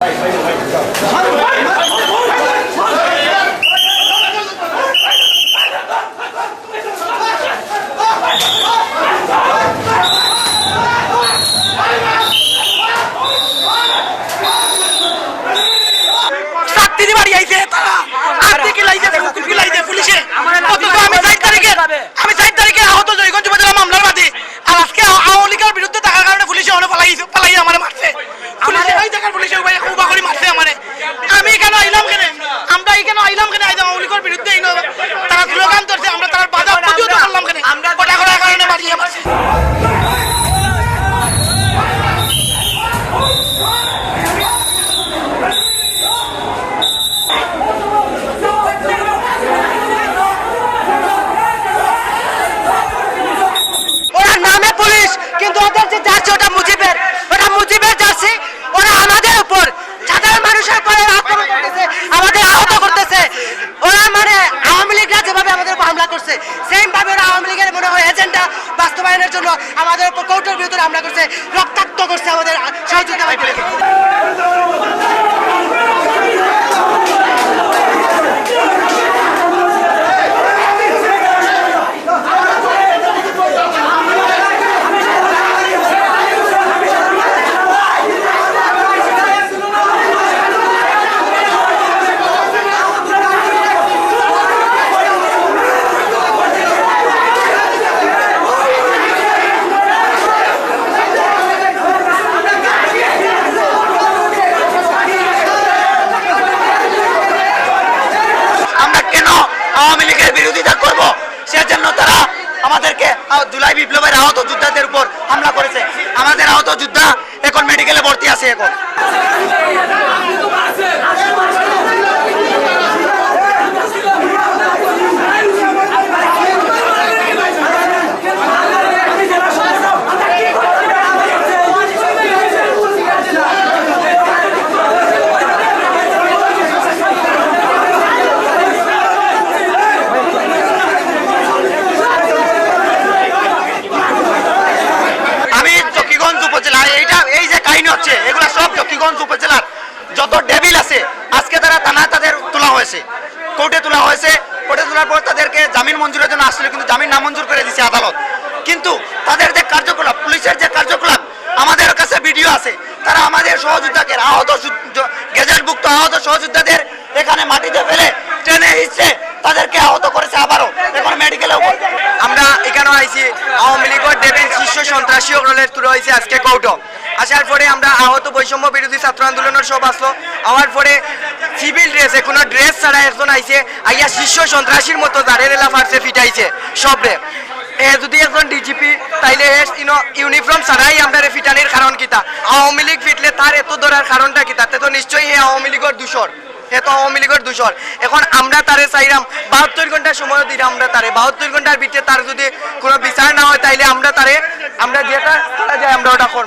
Right, right. মানুষের উপরে আমাদের আহত করতেছে। ওরা মানে আওয়ামী লীগরা যেভাবে আমাদের উপর হামলা করছে সেম ভাবে ওরা আওয়ামী লীগের মনে হয় এজেন্ডা বাস্তবায়নের জন্য আমাদের উপর কৌটোর আমরা করছে রক্তাক্ত করছে আমাদের সহযোগিতা বাহিনীকে। আমরা কেন আওয়ামী লীগের বিরোধিতা করব সেজন্য তারা আমাদেরকে জুলাই বিপ্লবের আহত যোদ্ধাদের উপর হামলা করেছে। আমাদের আহত যোদ্ধা এখন মেডিকেলে ভর্তি আছে এখন। সব চকিগঞ্জ উপজেলার যত ডেবিল আছে, আজকে তারা থানায় তাদের তোলা হয়েছে। কোর্টে তোলা হয়েছে। কোর্টে তোলার পর তাদেরকে জামিন মঞ্জুরের জন্য আসছিল, কিন্তু জামিন নামঞ্জুর করে দিয়েছে আদালত। কিন্তু তাদের যে কার্যকলাপ, পুলিশের যে কার্যকলাপ, আমাদের কাছে ভিডিও আছে। তারা আমাদের সহযোদ্ধাকে, আহত গেজেটভুক্ত আহত সহযোদ্ধাদের এখানে মাটিতে ফেলে ট্রেনে হিসছে তাদেরকে আহত করেছে আবারও। এখন মেডিকেলেও আমরা এখানে আইছি, আওয়ামী লীগের ডেভিল শীর্ষ সন্ত্রাসী অগ্রলের তুলে হয়েছে আজকে কৌটো আসার পরে আমরা আহত বৈষম্য বিরোধী ছাত্র আন্দোলনের সব আসলো। আওয়ার পরে সিভিল ড্রেসে কোনো ড্রেস ছাড়া একজন আইছে। আইয়া শীর্ষ সন্ত্রাসীর মতো দাঁড়িয়ে রেলা ফার্সে ফিটাইছে, সবরে। এ যদি একজন ডিজিপি তাইলে ইনো ইউনিফর্ম ছাড়াই আমরা ফিটানির কারণ কিতা? আওয়ামী লীগ ফিটলে তার এত ধরার কারণটা কিতা? তে নিশ্চয়ই আওয়ামী লীগের দূষর। হে তো আওয়ামী লীগের দূষণ এখন আমরা তারে চাইলাম বাহাত্তর ঘণ্টা সময় দিলে আমরা তারে। বাহাত্তর ঘণ্টার ভিতরে তার যদি কোনো বিচার না হয়, তাইলে আমরা তারে আমরা যেটা করা যায়, আমরা ওটা করব